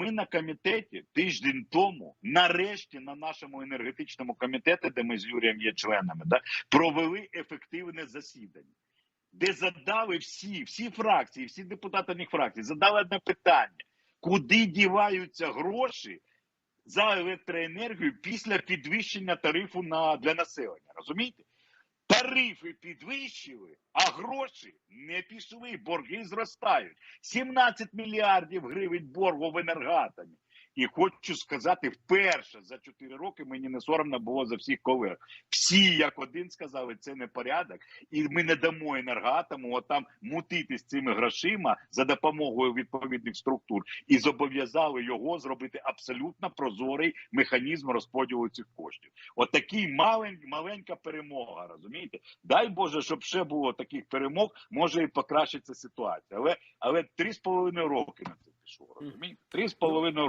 ми на комітеті тиждень тому, нарешті, на нашому енергетичному комітеті, де ми з Юрієм є членами, да, провели ефективне засідання, де задали всі, всі фракції, всі депутати фракцій, задали одне питання: куди діваються гроші за електроенергію після підвищення тарифу на для населення? Розумієте? Тарифи підвищили, а гроші не пішли, борги зростають. 17 мільярдів гривень боргу в енергатомі. І хочу сказати, вперше за 4 роки мені не соромно було за всіх колег. Всі як один сказали, це не порядок, і ми не дамо енергатому отам мутити з цими грошима за допомогою відповідних структур і зобов'язали його зробити абсолютно прозорий механізм розподілу цих коштів. Отакий малень, маленька перемога. Розумієте? Дай Боже, щоб ще було таких перемог, може і покращиться ситуація. Але але три з половиною роки на це пішло. Розумієте? Три з половиною роки.